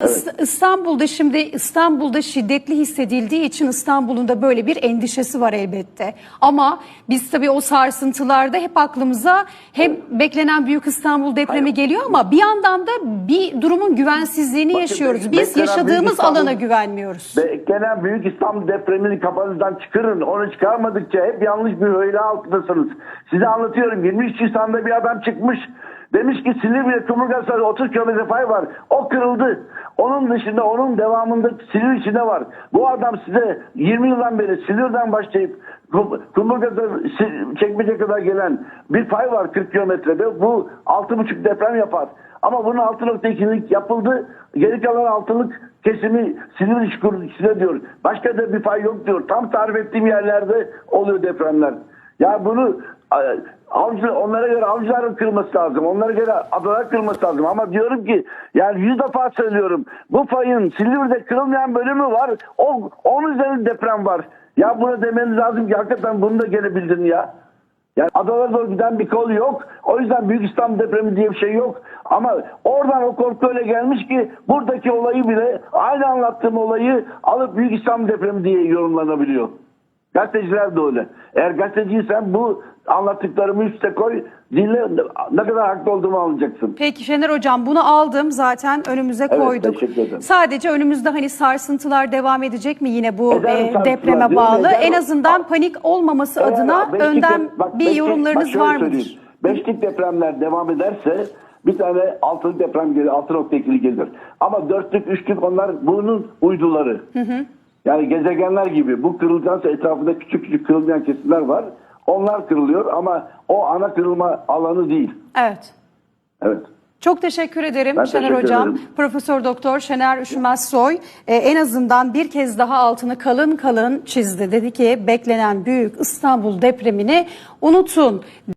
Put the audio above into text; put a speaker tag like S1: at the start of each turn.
S1: İs- İstanbul'da şimdi İstanbul'da şiddetli hissedildiği için İstanbul'un da böyle bir endişesi var elbette. Ama biz tabii o sarsıntılarda hep aklımıza hem beklenen Büyük İstanbul depremi
S2: Hayır.
S1: geliyor ama bir yandan da bir durumun güvensizliğini
S2: Bakın,
S1: yaşıyoruz. Biz
S2: beklenen
S1: yaşadığımız
S2: İstanbul-
S1: alana güvenmiyoruz.
S2: Beklenen Büyük İstanbul depremini kafanızdan çıkarın. Onu çıkarmadıkça hep yanlış bir öyle altındasınız. Size anlatıyorum. 23 Nisan'da bir adam çıkmış. Demiş ki Silivri'ye Kumrugasar'a 30 kilometre pay var. O kırıldı. Onun dışında onun devamında Silivri içinde var. Bu adam size 20 yıldan beri Silivri'den başlayıp Kum- Kumrugasar Si- çekmece kadar gelen bir pay var 40 kilometrede. Bu 6,5 deprem yapar. Ama bunun 6.2'lik yapıldı. Geri kalan altılık kesimi Silivri çukuruna diyor. Başka da bir pay yok diyor. Tam tarif ettiğim yerlerde oluyor depremler. Ya bunu avcı, onlara göre avcıların kırması lazım. Onlara göre adalar kırması lazım. Ama diyorum ki yani yüz defa söylüyorum. Bu payın Silivri'de kırılmayan bölümü var. O, onun üzerinde deprem var. Ya buna demeniz lazım ki hakikaten bunu da gene bildin ya. Yani adalara doğru giden bir kol yok. O yüzden Büyük İstanbul depremi diye bir şey yok. Ama oradan o korku öyle gelmiş ki buradaki olayı bile aynı anlattığım olayı alıp Büyük İstanbul depremi diye yorumlanabiliyor. Gazeteciler de öyle. Eğer gazeteciysen bu anlattıklarımı üste koy. Dinle ne kadar haklı olduğumu anlayacaksın.
S1: Peki Şener Hocam bunu aldım zaten önümüze
S2: Evet,
S1: koyduk.
S2: ederim.
S1: Sadece önümüzde hani sarsıntılar devam edecek mi yine bu e, depreme bağlı?
S2: eder.
S1: En azından panik olmaması
S2: Eğer
S1: adına
S2: beşlik
S1: önden
S2: bak
S1: bir
S2: beşlik-
S1: yorumlarınız
S2: bak
S1: var mıdır?
S2: Beşlik depremler devam ederse bir tane altılık deprem gelir, altı nokta ikili gelir. Ama dörtlük, üçlük onlar bunun uyduları. Yani gezegenler gibi bu kırılacaksa etrafında küçük küçük kırılmayan kesimler var. Onlar kırılıyor ama o ana kırılma alanı değil.
S1: Evet.
S2: Evet.
S1: Çok teşekkür ederim
S2: Ben
S1: Şener
S2: teşekkür
S1: Hocam.
S2: ederim.
S1: Profesör Doktor Şener Üşümez-Soy e, en azından bir kez daha altını kalın kalın çizdi. Dedi ki beklenen büyük İstanbul depremini unutun.